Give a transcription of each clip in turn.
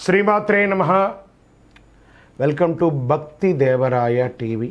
శ్రీమాత్రే నమ welcome to భక్తి దేవరాయ టీవీ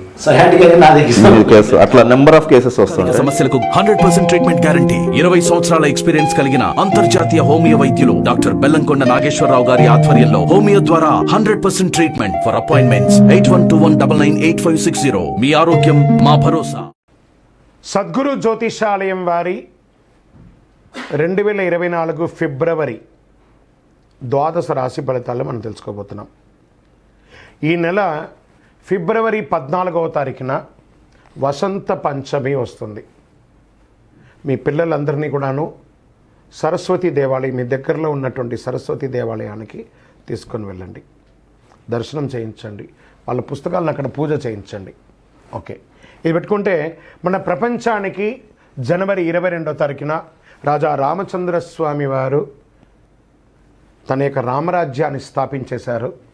అట్లా నెంబర్ ఆఫ్ కేసెస్ వస్తుంటాయి. సమస్యలకు హండ్రెడ్ పర్సెంట్ ట్రీట్మెంట్ గ్యారంటీ ఇరవై సంవత్సరాల ఎక్స్పీరియన్స్ కలిగిన అంతర్జాతీయ హోమియో వైద్యులు డాక్టర్ బెల్లంకొండ నాగేశ్వరరావు గారి ఆధ్వర్యంలో హోమియో ద్వారా hundred percent treatment for appointments eight one two one double nine eight five six zero మీ ఆరోగ్యం మా భరోసా. సద్గురు జ్యోతిషాలయం వారి రెండు వేల ఇరవై నాలుగు ఫిబ్రవరి ద్వాదశ రాశి ఫలితాలు మనం తెలుసుకోబోతున్నాం. ఈ నెల ఫిబ్రవరి పద్నాలుగవ తారీఖున వసంత పంచమి వస్తుంది. మీ పిల్లలందరినీ కూడాను సరస్వతి దేవాలయం మీ దగ్గరలో ఉన్నటువంటి సరస్వతి దేవాలయానికి తీసుకొని వెళ్ళండి. దర్శనం చేయించండి. వాళ్ళ పుస్తకాలను అక్కడ పూజ చేయించండి. ఓకే. ఇది పెట్టుకుంటే మన ప్రపంచానికి జనవరి ఇరవై రెండో తారీఖున రాజా రామచంద్రస్వామి వారు తన యొక్క రామరాజ్యాన్ని స్థాపించేశారు.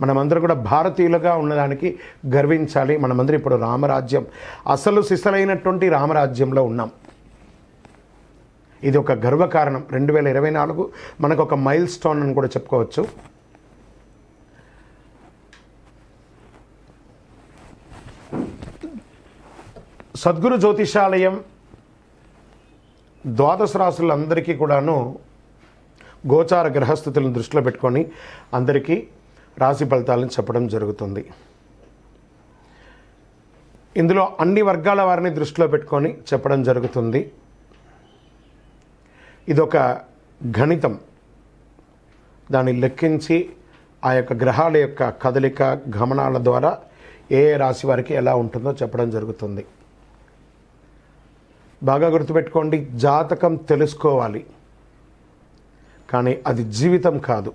మనమందరం కూడా భారతీయులుగా ఉన్నదానికి గర్వించాలి. మనమందరం ఇప్పుడు రామరాజ్యం అసలు సిసలైనటువంటి రామరాజ్యంలో ఉన్నాం. ఇది ఒక గర్వకారణం. రెండు వేల ఇరవై నాలుగు మనకు ఒక మైల్ స్టోన్ అని కూడా చెప్పుకోవచ్చు. సద్గురు జ్యోతిషాలయం ద్వాదశ రాశులందరికీ కూడాను గోచార గ్రహస్థితులను దృష్టిలో పెట్టుకొని అందరికీ రాశి ఫలితాలను చెప్పడం జరుగుతుంది. ఇందులో అన్ని వర్గాల వారిని దృష్టిలో పెట్టుకొని చెప్పడం జరుగుతుంది. ఇదొక గణితం. దాన్ని లెక్కించి ఆ యొక్క గ్రహాల యొక్క కదలిక గమనాల ద్వారా ఏ ఏ రాశి వారికి ఎలా ఉంటుందో చెప్పడం జరుగుతుంది. బాగా గుర్తుపెట్టుకోండి జాతకం తెలుసుకోవాలి. కానీ అది జీవితం కాదు.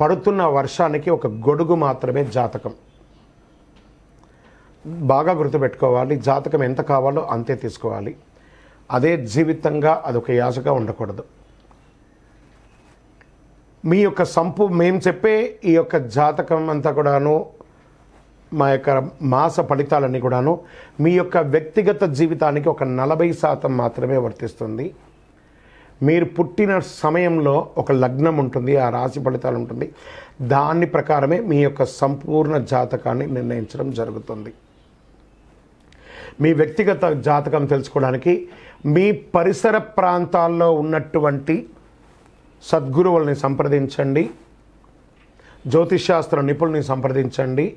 పడుతున్న వర్షానికి ఒక గొడుగు మాత్రమే జాతకం. బాగా గుర్తుపెట్టుకోవాలి జాతకం ఎంత కావాలో అంతే తీసుకోవాలి. అదే జీవితంగా అదొక యాసగా ఉండకూడదు. మీ యొక్క సంపు మేము చెప్పే ఈ యొక్క జాతకం అంతా కూడాను మా యొక్క మాస ఫలితాలన్నీ కూడాను మీ యొక్క వ్యక్తిగత జీవితానికి ఒక నలభై శాతం మాత్రమే వర్తిస్తుంది. మీరు పుట్టిన సమయంలో ఒక లగ్నం ఉంటుంది ఆ రాశి ఫలితాలు ఉంటుంది. దాని ప్రకారమే మీ యొక్క సంపూర్ణ జాతకాన్ని నిర్ణయించడం జరుగుతుంది. మీ వ్యక్తిగత జాతకం తెలుసుకోవడానికి మీ పరిసర ప్రాంతాల్లో ఉన్నటువంటి సద్గురువుల్ని సంప్రదించండి. జ్యోతిష్శాస్త్ర నిపుణుల్ని సంప్రదించండి.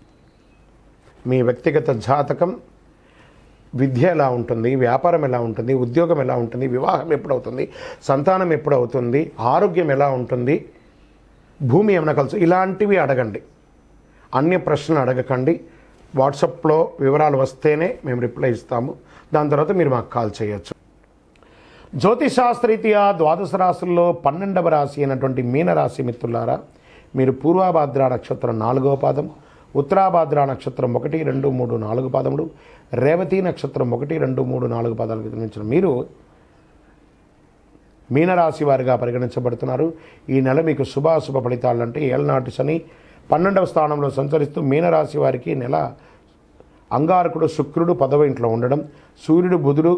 మీ వ్యక్తిగత జాతకం విద్య ఎలా ఉంటుంది వ్యాపారం ఎలా ఉంటుంది ఉద్యోగం ఎలా ఉంటుంది వివాహం ఎప్పుడవుతుంది సంతానం ఎప్పుడవుతుంది ఆరోగ్యం ఎలా ఉంటుంది భూమి ఏమైనా కలుసు ఇలాంటివి అడగండి. అన్ని ప్రశ్నలు అడగకండి. వాట్సాప్లో వివరాలు వస్తేనే మేము రిప్లై ఇస్తాము. దాని తర్వాత మీరు మాకు కాల్ చేయొచ్చు. జ్యోతిశాస్త్రరీత్యా ద్వాదశ రాశుల్లో పన్నెండవ రాశి అయినటువంటి మీనరాశి మిత్రులారా మీరు పూర్వాభాద్ర నక్షత్రం నాలుగవ పాదం ఉత్తరాభాద్ర నక్షత్రం ఒకటి రెండు మూడు నాలుగు పాదములు రేవతి నక్షత్రం ఒకటి రెండు మూడు నాలుగు పాదాలకు జన్మించిన మీరు మీనరాశి వారిగా పరిగణించబడుతున్నారు. ఈ నెల మీకు శుభాశుభ ఫలితాలు అంటే ఏళ్ళనాటి శని పన్నెండవ స్థానంలో సంచరిస్తూ మీనరాశి వారికి నెల అంగారకుడు శుక్రుడు పదవ ఇంట్లో ఉండడం సూర్యుడు బుధుడు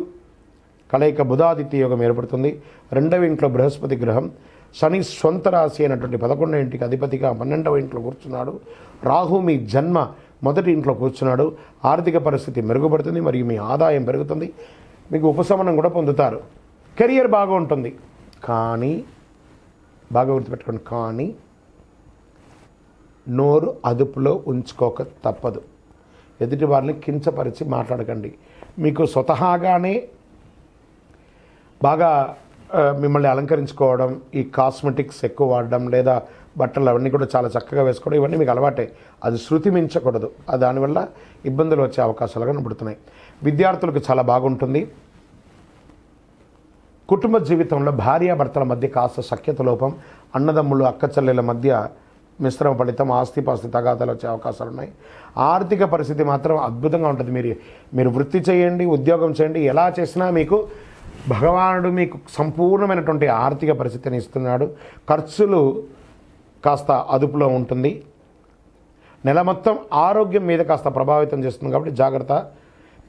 కలయిక బుధాదిత్య యోగం ఏర్పడుతుంది. రెండవ ఇంట్లో బృహస్పతి గ్రహం శని స్వంత రాశి అయినటువంటి పదకొండవ ఇంటికి అధిపతిగా పన్నెండవ ఇంట్లో కూర్చున్నాడు. రాహు మీ జన్మ మొదటి ఇంట్లో కూర్చున్నాడు. ఆర్థిక పరిస్థితి మెరుగుపడుతుంది మరియు మీ ఆదాయం పెరుగుతుంది. మీకు ఉపశమనం కూడా పొందుతారు. కెరియర్ బాగా ఉంటుంది కానీ బాగా గుర్తుపెట్టుకోండి కానీ నోరు అదుపులో ఉంచుకోక తప్పదు. ఎదుటి వారిని కించపరిచి మాట్లాడకండి. మీకు స్వతహాగానే బాగా మిమ్మల్ని అలంకరించుకోవడం ఈ కాస్మెటిక్స్ ఎక్కువ వాడడం లేదా బట్టలు అవన్నీ కూడా చాలా చక్కగా వేసుకోవడం ఇవన్నీ మీకు అలవాటే. అది శృతి మించకూడదు. దానివల్ల ఇబ్బందులు వచ్చే అవకాశాలు కనబడుతున్నాయి విద్యార్థులకు చాలా బాగుంటుంది. కుటుంబ జీవితంలో భార్యాభర్తల మధ్య కాస్త సఖ్యత లోపం అన్నదమ్ములు అక్కచెల్లెల మధ్య మిశ్రమ ఫలితం ఆస్తిపాస్తి తగాదాలు వచ్చే అవకాశాలు ఉన్నాయి. ఆర్థిక పరిస్థితి మాత్రం అద్భుతంగా ఉంటుంది. మీరు మీరు వృత్తి చేయండి ఉద్యోగం చేయండి ఎలా చేసినా మీకు భగవానుడు మీకు సంపూర్ణమైనటువంటి ఆర్థిక పరిస్థితిని ఇస్తున్నాడు. ఖర్చులు కాస్త అదుపులో ఉంటుంది. నెల మొత్తం ఆరోగ్యం మీద కాస్త ప్రభావితం చేస్తుంది కాబట్టి జాగ్రత్త.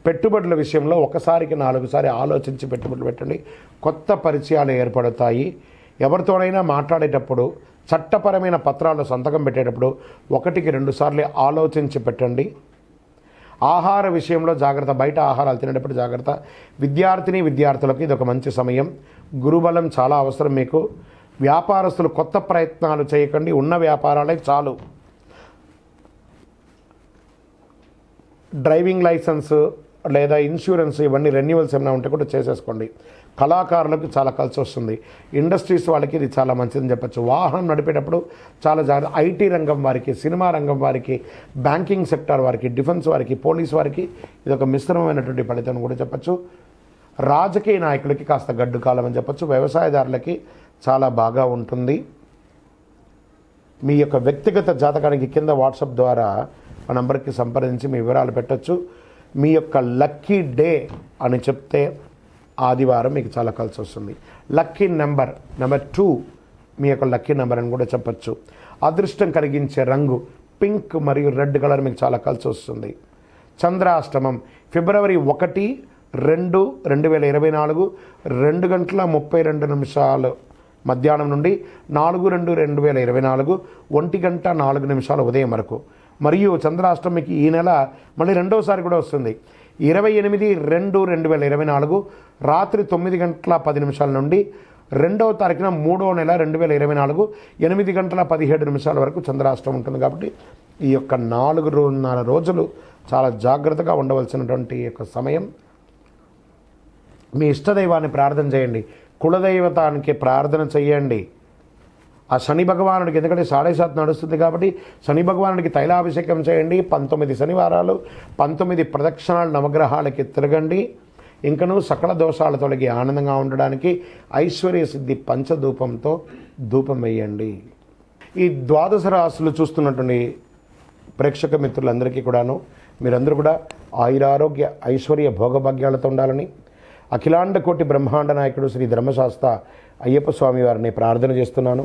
పెట్టుబడుల విషయంలో ఒకసారికి నాలుగుసారి ఆలోచించి పెట్టుబడులు పెట్టండి. కొత్త పరిచయాలు ఏర్పడతాయి. ఎవరితోనైనా మాట్లాడేటప్పుడు చట్టపరమైన పత్రాలు సంతకం పెట్టేటప్పుడు ఒకటికి రెండుసార్లు ఆలోచించి పెట్టండి. ఆహార విషయంలో జాగ్రత్త బయట ఆహారాలు తినేటప్పుడు జాగ్రత్త. విద్యార్థిని విద్యార్థులకు ఇది ఒక మంచి సమయం. గురుబలం చాలా అవసరం మీకు. వ్యాపారస్తులు కొత్త ప్రయత్నాలు చేయకండి. ఉన్న వ్యాపారాలే చాలు. డ్రైవింగ్ లైసెన్స్ లేదా ఇన్సూరెన్స్ ఇవన్నీ రెన్యువల్స్ ఏమైనా ఉంటే కూడా చేసేసుకోండి. కళాకారులకు చాలా కలిసి వస్తుంది. ఇండస్ట్రీస్ వాళ్ళకి ఇది చాలా మంచిదని చెప్పచ్చు. వాహనం నడిపేటప్పుడు చాలా జాగ్రత్త ఐటీ రంగం వారికి సినిమా రంగం వారికి బ్యాంకింగ్ సెక్టార్ వారికి డిఫెన్స్ వారికి పోలీస్ వారికి ఇది ఒక మిశ్రమమైనటువంటి ఫలితం కూడా చెప్పచ్చు. రాజకీయ నాయకులకి కాస్త గడ్డు కాలం అని చెప్పచ్చు. వ్యవసాయదారులకి చాలా బాగా ఉంటుంది. మీ యొక్క వ్యక్తిగత జాతకానికి కింద వాట్సాప్ ద్వారా మా నంబర్కి సంప్రదించి మీ వివరాలు పెట్టొచ్చు. మీ యొక్క లక్కీ డే అని చెప్తే ఆదివారం మీకు చాలా కలిసి వస్తుంది. లక్కీ నెంబర్ నెంబర్ టూ మీ యొక్క లక్కీ నెంబర్ అని కూడా చెప్పొచ్చు. అదృష్టం కలిగించే రంగు పింక్ మరియు రెడ్ కలర్ మీకు చాలా కలిసి వస్తుంది. చంద్రాష్టమం ఫిబ్రవరి ఒకటి రెండు రెండు వేల ఇరవై నాలుగు రెండు గంటల ముప్పై రెండు నిమిషాలు మధ్యాహ్నం నుండి నాలుగు రెండు రెండు వేల ఇరవై నాలుగు ఒంటి గంట నాలుగు నిమిషాలు ఉదయం వరకు. మరియు చంద్రాష్టమికి ఈ నెల మళ్ళీ రెండోసారి కూడా వస్తుంది. ఇరవై ఎనిమిది రెండు రెండు వేల ఇరవై నాలుగు రాత్రి తొమ్మిది గంటల పది నిమిషాల నుండి రెండవ తారీఖున మూడో నెల రెండు వేల ఇరవై నాలుగు ఎనిమిది గంటల పదిహేడు నిమిషాల వరకు చంద్రాష్టం ఉంటుంది కాబట్టి ఈ యొక్క నాలుగున్నర రోజులు చాలా జాగ్రత్తగా ఉండవలసినటువంటి ఈ యొక్క సమయం. మీ ఇష్టదైవాన్ని ప్రార్థన చేయండి. కులదైవతానికి ప్రార్థన చేయండి ఆ శని భగవానుడికి ఎందుకంటే సాడే సాత్ నడుస్తుంది కాబట్టి శని భగవానుడికి తైలాభిషేకం చేయండి. పంతొమ్మిది శనివారాలు పంతొమ్మిది ప్రదక్షిణాలు నవగ్రహాలకి తిరగండి. ఇంకనూ సకల దోషాలు తొలగి ఆనందంగా ఉండడానికి ఐశ్వర్య సిద్ధి పంచధూపంతో ధూపం వేయండి. ఈ ద్వాదశ రాశులు చూస్తున్నటువంటి ప్రేక్షక మిత్రులందరికీ కూడాను మీరందరూ కూడా ఆయురారోగ్య ఐశ్వర్య భోగభాగ్యాలతో ఉండాలని అఖిలాండ కోటి బ్రహ్మాండ నాయకుడు శ్రీ ధర్మశాస్త్ర అయ్యప్ప స్వామి వారిని ప్రార్థన చేస్తున్నాను.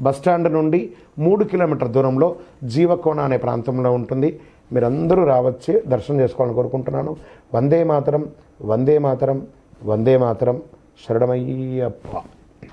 బస్టాండ్ నుండి మూడు కిలోమీటర్ దూరంలో జీవకోణ అనే ప్రాంతంలో ఉంటుంది. మీరందరూ రావచ్చి దర్శనం చేసుకోవాలని కోరుకుంటున్నాను. వందే మాతరం వందే మాతరం వందే మాతరం. శరణమయ్యప్ప.